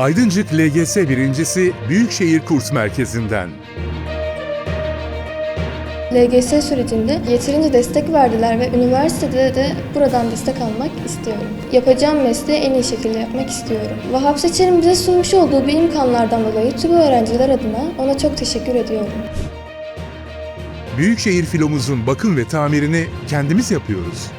Aydıncık LGS birincisi Büyükşehir Kurs Merkezi'nden. LGS sürecinde yeterince destek verdiler ve üniversitede de buradan destek almak istiyorum. Yapacağım mesleği en iyi şekilde yapmak istiyorum. Vahap Seçer'in bize sunmuş olduğu bu imkanlardan dolayı tüm öğrenciler adına ona çok teşekkür ediyorum. Büyükşehir filomuzun bakım ve tamirini kendimiz yapıyoruz.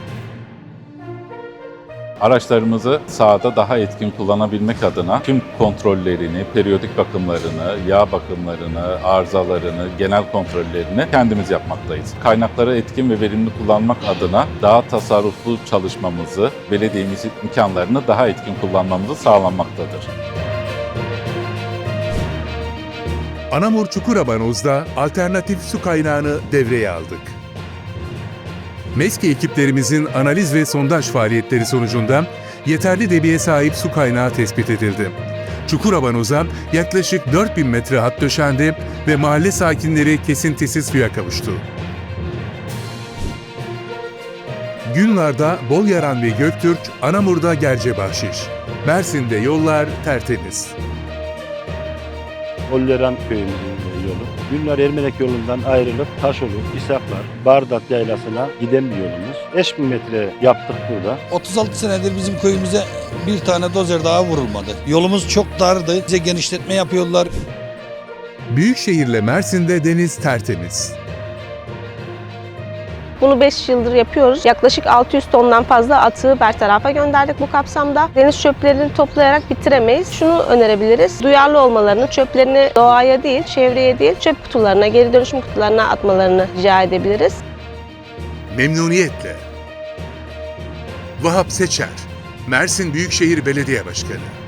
Araçlarımızı sahada daha etkin kullanabilmek adına tüm kontrollerini, periyodik bakımlarını, yağ bakımlarını, arızalarını, genel kontrollerini kendimiz yapmaktayız. Kaynakları etkin ve verimli kullanmak adına daha tasarruflu çalışmamızı, belediyemizin imkanlarını daha etkin kullanmamızı sağlanmaktadır. Anamur Çukurabanoz'da alternatif su kaynağını devreye aldık. MESKİ ekiplerimizin analiz ve sondaj faaliyetleri sonucunda yeterli debiye sahip su kaynağı tespit edildi. Çukurabanoz'a yaklaşık 4000 metre hat döşendi ve mahalle sakinleri kesintisiz suya kavuştu. Günlar'da Bolyaran ve Göktürk, Anamur'da Gerce Bahşiş. Mersin'de yollar tertemiz. Olleran köyümüzün yolu. Günler Ermenek yolundan ayrılıp Taşolu, İshaklar, Bardat yaylasına giden bir yolumuz. 5000 metre yaptık burada. 36 senedir bizim köyümüze bir tane dozer daha vurulmadı. Yolumuz çok dardı. Bize genişletme yapıyorlar. Büyükşehir'le Mersin'de deniz tertemiz. Bunu 5 yıldır yapıyoruz. Yaklaşık 600 tondan fazla atığı bertarafa gönderdik bu kapsamda. Deniz çöplerini toplayarak bitiremeyiz. Şunu önerebiliriz. Duyarlı olmalarını, çöplerini doğaya değil, çevreye değil, çöp kutularına, geri dönüşüm kutularına atmalarını rica edebiliriz. Memnuniyetle. Vahap Seçer, Mersin Büyükşehir Belediye Başkanı.